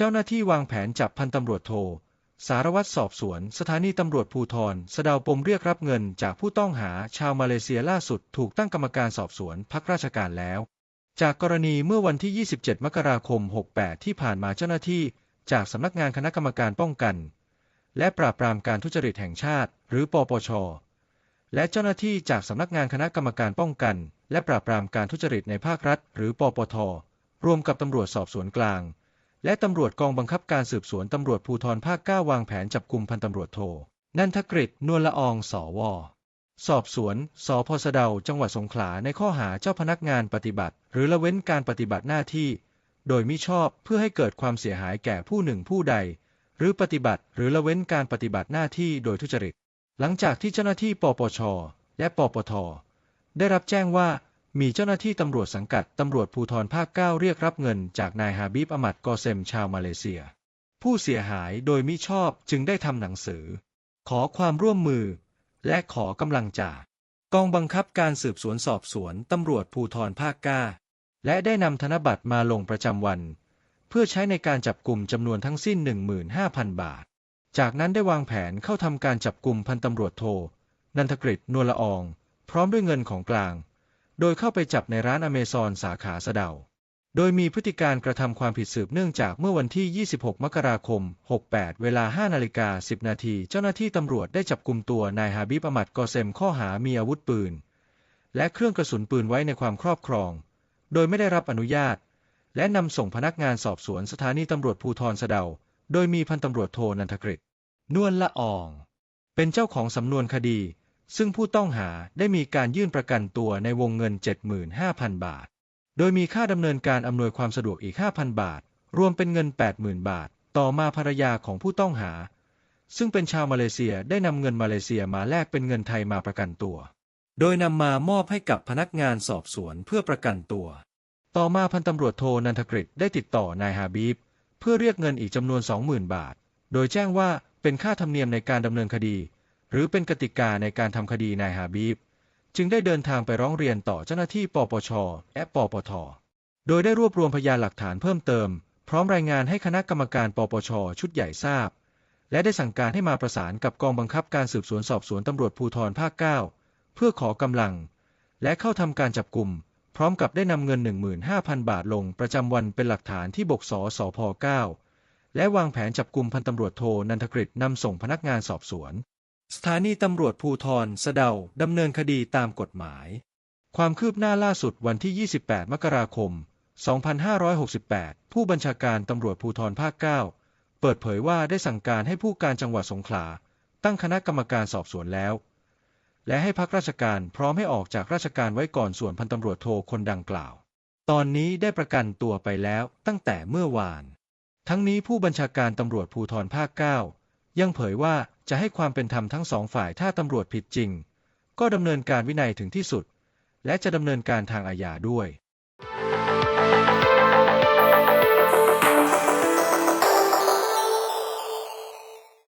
เจ้าหน้าที่วางแผนจับพันตำรวจโท สารวัตรสอบสวน สถานีตำรวจภูธรสะเดาวปมเรียกรับเงินจากผู้ต้องหาชาวมาเลเซียล่าสุดถูกตั้งกรรมการสอบสวนพักราชการแล้ว จากกรณีเมื่อวันที่ 27 มกราคม 68 ที่ผ่านมาเจ้าหน้าที่ จากสำนักงานคณะกรรมการป้องกัน และปราบปรามการทุจริตแห่งชาติ หรือปปช และเจ้าหน้าที่จากสำนักงานคณะกรรมการป้องกัน และปราบปรามการทุจริตในภาครัฐ หรือปปทรวมกับตำรวจสอบสวนกลาง และตำรวจกองบังคับการสืบสวนตำรวจภูธรภาค 9 วางแผนจับกลุ่มพันตำรวจโท นันทกฤษนวลละออง สว สอบสวน สพสะเดา จังหวัดสงขลา ในข้อหาเจ้าพนักงานปฏิบัติ หรือละเว้นการปฏิบัติหน้าที่ โดยมิชอบเพื่อให้เกิดความเสียหายแก่ผู้หนึ่งผู้ใด หรือปฏิบัติ หรือละเว้นการปฏิบัติหน้าที่โดยทุจริต หลังจากที่เจ้าหน้าที่ปปช และปปท ได้รับแจ้งว่า มีเจ้าหน้าที่ตำรวจสังกัดตำรวจภูธรภาค 9 เรียกรับเงินจากนายฮาบิบอมัดกอเซมชาวมาเลเซีย ผู้เสียหายโดยมิชอบจึงได้ทำหนังสือ ขอความร่วมมือ และขอกำลังจากกองบังคับการสืบสวนสอบสวนตำรวจภูธรภาค 9 และได้นำธนบัตรมาลงประจำวัน เพื่อใช้ในการจับกลุ่มจำนวนทั้งสิ้น 15,000 บาท จากนั้นได้วางแผนเข้าทำการจับกลุ่มพันตำรวจโท นันทกฤษนวลละออง พร้อมด้วยเงินของกลาง โดยเข้าไปจับในร้านอเมซอนสาขาสะเดา โดยมีพฤติการกระทำความผิดสืบเนื่องจากเมื่อวันที่ 26 มกราคม 68 เวลา 5 นาฬิกา 10 นาที เจ้าหน้าที่ตำรวจได้จับกลุ่มตัวนายฮาบิบอมัดกอเซมข้อหามีอาวุธปืน และเครื่องกระสุนปืนไว้ในความครอบครอง โดยไม่ได้รับอนุญาต และนำส่งพนักงานสอบสวนสถานีตำรวจภูธรสะเดา โดยมีพันตำรวจโทนันทกฤษนวลละออง เป็นเจ้าของสำนวนคดี ซึ่งผู้ต้องหาได้มีการยื่นประกันตัวในวงเงิน 75,000 บาท โดยมีค่าดำเนินการอำนวยความสะดวกอีก 5,000 บาท รวมเป็นเงิน 80,000 บาท ต่อมาภรรยาของผู้ต้องหา ซึ่งเป็นชาวมาเลเซียได้นำเงินมาเลเซียมาแลกเป็นเงินไทยมาประกันตัว โดยนำมามอบให้กับพนักงานสอบสวนเพื่อประกันตัว ต่อมาพันตำรวจโทนันทกฤษได้ติดต่อนายฮาบีบเพื่อเรียกเงินอีกจำนวน 20,000 บาท โดยแจ้งว่าเป็นค่าธรรมเนียมในการดำเนินคดี หรือเป็นกติกาในการทำคดีนายฮาบีบ จึงได้เดินทางไปร้องเรียนต่อเจ้าหน้าที่ปปชและปปท โดยได้รวบรวมพยานหลักฐานเพิ่มเติม พร้อมรายงานให้คณะกรรมการปปชชุดใหญ่ทราบ และได้สั่งการให้มาประสานกับกองบังคับการสืบสวนสอบสวนตำรวจภูธรภาค 9 เพื่อขอกำลัง และเข้าทำการจับกลุ่มพร้อมกับได้นำเงิน 15,000 บาทลงประจำวันเป็นหลักฐานที่บกสสพ 9 และวางแผนจับกลุ่มพันตำรวจโทนันทกฤษนำส่งพนักงานสอบสวน สถานีตำรวจภูธรสะเดาดำเนินคดีตามกฎหมาย ความคืบหน้าล่าสุดวันที่ 28 มกราคม 2568 ผู้บัญชาการตำรวจภูธรภาค 9 เปิดเผยว่าได้สั่งการให้ผู้การจังหวัดสงขลา ตั้งคณะกรรมการสอบสวนแล้ว และให้พักราชการพร้อมให้ออกจากราชการไว้ก่อนส่วนพันตำรวจโทคนดังกล่าว ตอนนี้ได้ประกันตัวไปแล้วตั้งแต่เมื่อวาน ทั้งนี้ผู้บัญชาการตำรวจภูธรภาค 9 ยังเผยว่า จะให้ความเป็นธรรมทั้งสองฝ่ายถ้าตำรวจผิดจริง ก็ดำเนินการวินัยถึงที่สุด และจะดำเนินการทางอาญาด้วย